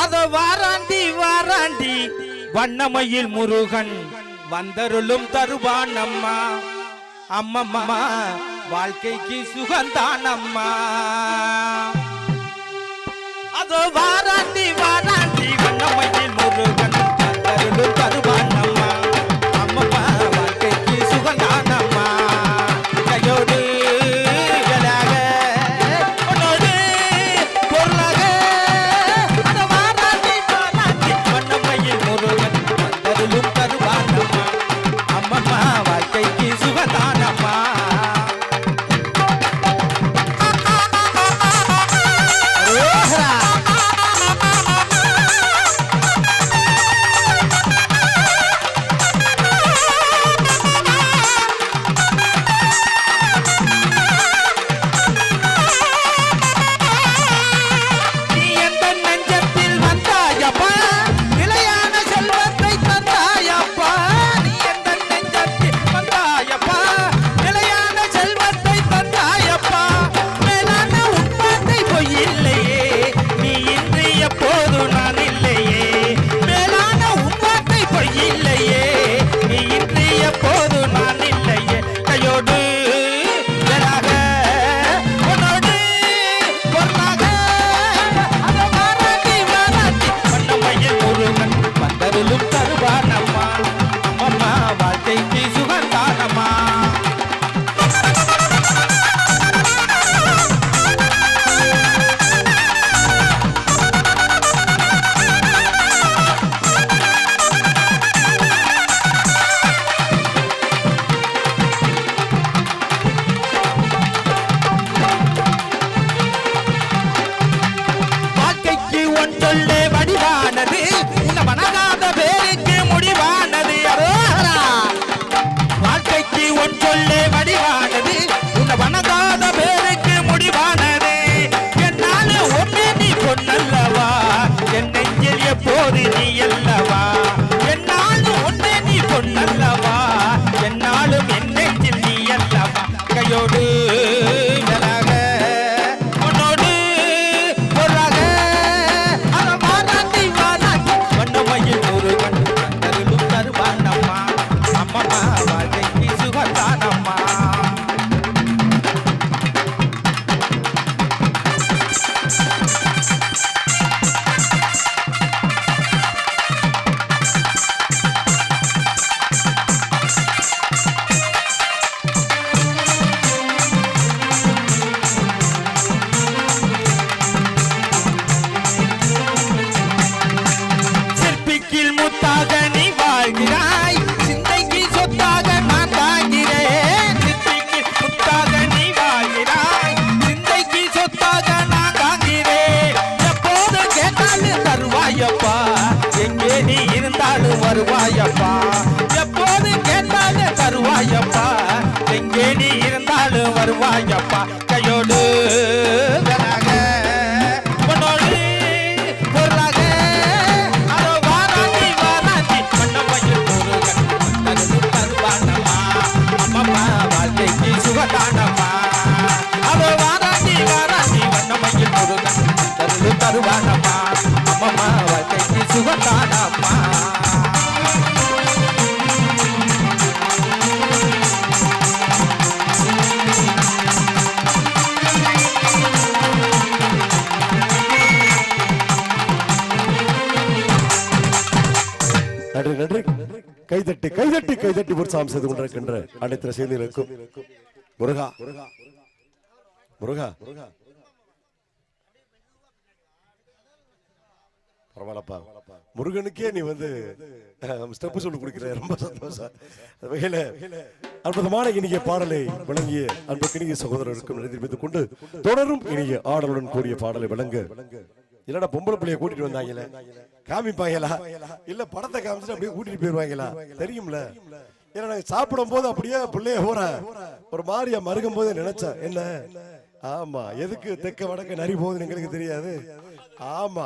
அத வாராண்டி வாராண்டி வண்ணமயில் முருகன் வந்தருளும் தருவான் அம்மா அம்மம்மா வாழ்க்கைக்கு சுகந்தான் அம்மா அதோ வாராண்டி வார தருவாயப்பா எங்கே நீ இருந்தாலும் வருவாயப்பா. எப்போது கேட்டாலும் தருவாயப்பா. எங்கே நீ இருந்தாலும் வருவாயப்பா. கையோடு வேறாக உன்னோடு நன்றி நன்றி கைதட்டி கைதட்டி கைதட்டி உற்சாகம் செய்து கொண்டிருக்கின்ற அனைத்து ரசிகர்களுக்கும். முருகா முருகா பரவாயில்லப்பா. முருகனுக்கே நீ வந்து ஸ்டெப்பு சொல்லி கொடுக்கிற ரொம்ப சந்தோஷம். அந்த வகையில அற்புதமான இனிய பாடலை விளங்கிய அன்பு இனிய சகோதரருக்கும் நன்றி கொண்டு தொடரும் இனிய ஆடலுடன் கூடிய பாடலை விளங்க விளங்க இல்லடா பொம்பளை பிள்ளைய கூட்டிட்டு வந்தாங்களே காமிப்பாங்களா? இல்ல படத்தை காமிச்சிட்டு அப்படியே கூட்டிட்டு போயிருவாங்களா? தெரியும்ல. ஏன்னா நாங்க சாப்பிடும் போது அப்படியே பிள்ளைய போற ஒரு மாதிரியா மறுகும் போது நினைச்சேன் என்ன? ஆமா எதுக்கு தெக்க வடக்க நரி போகுதுன்னு எங்களுக்கு தெரியாது. ஆமா.